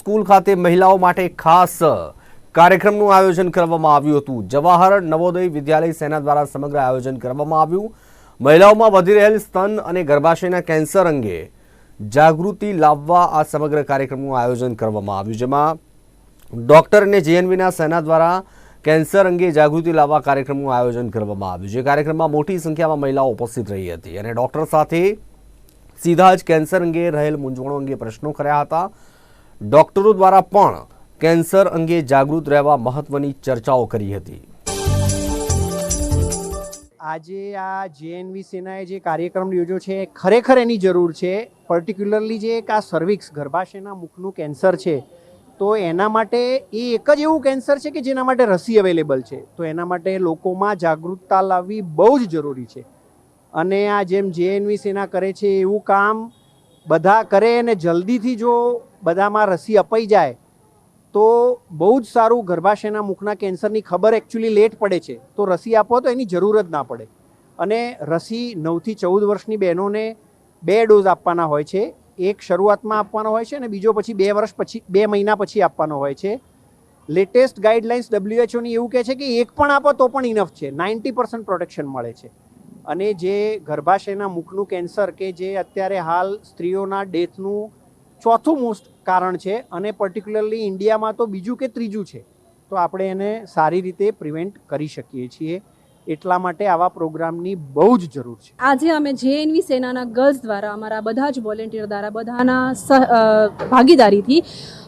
School ખાતે મહિલાઓ માટે ખાસ કાર્યક્રમનું આયોજન કરવામાં આવ્યું હતું. જવાહર નવોદય વિદ્યાલય સેના દ્વારા સમગ્ર આયોજન કરવામાં આવ્યું. મહિલાઓમાં વધી રહેલ સ્તન અને ગર્ભાશયના કેન્સર અંગે જાગૃતિ લાવવા આ સમગ્ર કાર્યક્રમનું આયોજન કરવામાં આવ્યું, જેમાં ડોક્ટર અને જેએનવીના સેના દ્વારા કેન્સર અંગે જાગૃતિ લાવવા કાર્યક્રમનું આયોજન કરવામાં આવ્યું, જે કાર્યક્રમમાં મોટી સંખ્યામાં મહિલાઓ ઉપસ્થિત રહી હતી. અને ડૉક્ટર સાથે સીધા જ કેન્સર અંગે રહેલ મૂંઝવણો અંગે પ્રશ્નો કર્યા હતા. ડોક્ટરો દ્વારા પણ કેન્સર અંગે જાગૃત રહેવા મહત્વની ચર્ચાઓ કરી હતી. આજે આ જેએનવી સેનાએ જે કાર્યક્રમ યોજ્યો છે ખરેખર એની જરૂર છે. પર્ટિક્યુલરલી જે એક આ સર્વિક્સ ગર્ભાશયના મુખનું કેન્સર છે, તો એના માટે એ એક જ એવું કેન્સર છે કે જેના માટે રસી અવેલેબલ છે. તો એના માટે લોકોમાં જાગૃતતા લાવવી બહુ જ જરૂરી છે. અને આ જેમ જેએનવી સેના કરે છે, એવું કામ બધા કરે અને જલ્દીથી જો બધામાં રસી અપાઈ જાય, તો બહુ જ સારું ગર્ભાશયના મુખના કેન્સરની ખબર એકચ્યુઅલી લેટ પડે છે. તો રસી આપો તો એની જરૂર જ ના પડે. અને રસી નવથી ચૌદ વર્ષની બહેનોને બે ડોઝ આપવાના હોય છે. એક શરૂઆતમાં આપવાનો હોય છે અને બીજો પછી બે વર્ષ પછી, બે મહિના પછી આપવાનો હોય છે. લેટેસ્ટ ગાઈડલાઇન્સ ડબ્લ્યુએચઓની એવું કહે છે કે એક પણ આપો તો પણ ઇનફ છે. નાઇન્ટી પર્સન્ટ પ્રોટેક્શન મળે છે. અને જે ગર્ભાશયના મુખનું કેન્સર કે જે અત્યારે હાલ સ્ત્રીઓના ડેથનું ચોથું મોસ્ટ કારણ છે અને પર્ટિક્યુલરલી ઇન્ડિયામાં તો બીજું કે ત્રીજું છે. તો આપણે એને સારી રીતે પ્રિવેન્ટ કરી શકીએ છીએ. એટલા માટે આવા પ્રોગ્રામની બહુ જ જરૂર છે. આજે અમે જેએનવી સેનાના ગર્લ્સ દ્વારા અમારા બધા જ વોલેન્ટિયર દ્વારા બધાના ભાગીદારીથી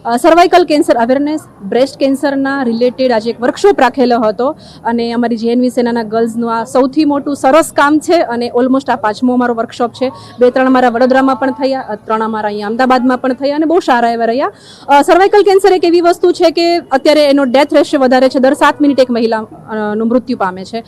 સર્વાઇકલ કેન્સર અવેરનેસ બ્રેસ્ટ કેન્સરના રિલેટેડ આજે એક વર્કશોપ રાખેલો હતો અને અમારી જેએનવી સેનાના ગર્લ્સનું આ સૌથી મોટું સરસ કામ છે અને ઓલમોસ્ટ આ પાંચમો અમારો વર્કશોપ છે. બે ત્રણ અમારા વડોદરામાં પણ થયા ત્રણ અમારા અહીંયા અમદાવાદમાં પણ થયા અને બહુ સારા એવા રહ્યા. સર્વાઇકલ કેન્સર એક એવી વસ્તુ છે કે અત્યારે એનો ડેથ રેશિયો વધારે છે, દર સાત મિનિટ એક મહિલા નું મૃત્યુ પામે છે.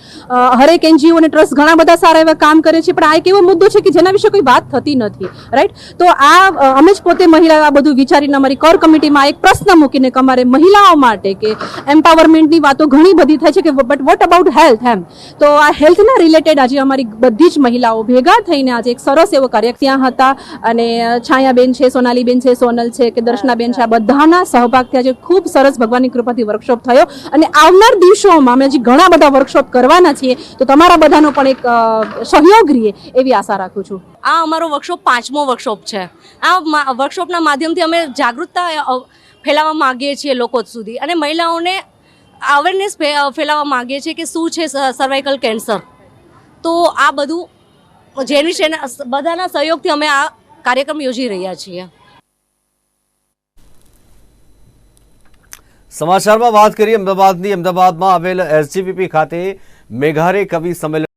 હરેક એનજીઓ અને ટ્રસ્ટ ઘણા બધા સારા એવા કામ કરે છે, પણ આ એક એવો મુદ્દો છે કે જેના વિશે કોઈ વાત થતી નથી રાઈટ તો આ અમે જ પોતે મહિલા આ બધું વિચારીને અમારી કોર કમિટીમાં એક પ્રશ્ન મૂકીને કે અમારે મહિલાઓ માટે કે એમ્પાવરમેન્ટની વાતો ઘણી બધી થાય છે કે બટ વોટ અબાઉટ હેલ્થ એમ? તો આ હેલ્થના રિલેટેડ આજે અમારી બધી જ મહિલાઓ ભેગા થઈને આજે એક સરસ એવો કાર્ય ત્યાં હતા અને છાયાબેન છે, સોનાલીબેન છે, સોનલ છે કે દર્શનાબેન છે, આ બધાના સહભાગથી આજે ખૂબ સરસ ભગવાનની કૃપાથી વર્કશોપ થયો અને આવનાર દિવસોમાં અમે હજી ઘણા બધા વર્કશોપ કરવાના છીએ તો તમારા બધાનો પણ એક સહયોગ રહીએ એવી આશા રાખું છું. આ અમારો વર્કશોપ પાંચમો વર્કશોપ છે. આ વર્કશોપના માધ્યમથી અમે જાગૃતતા ફેલાવવા માગીએ છીએ લોકો સુધી. અને મહિલાઓને અવેરનેસ ફેલાવવા માગીએ છીએ કે શું છે સર્વાઇકલ કેન્સર તો આ બધું, જેની છે બધાના સહયોગથી અમે આ કાર્યક્રમ યોજી રહ્યા છીએ. સમાચારમાં વાત કરીએ અમદાવાદની. અમદાવાદમાં આવેલ એસજીપીપી ખાતે મેઘારે કવિ સંમેલન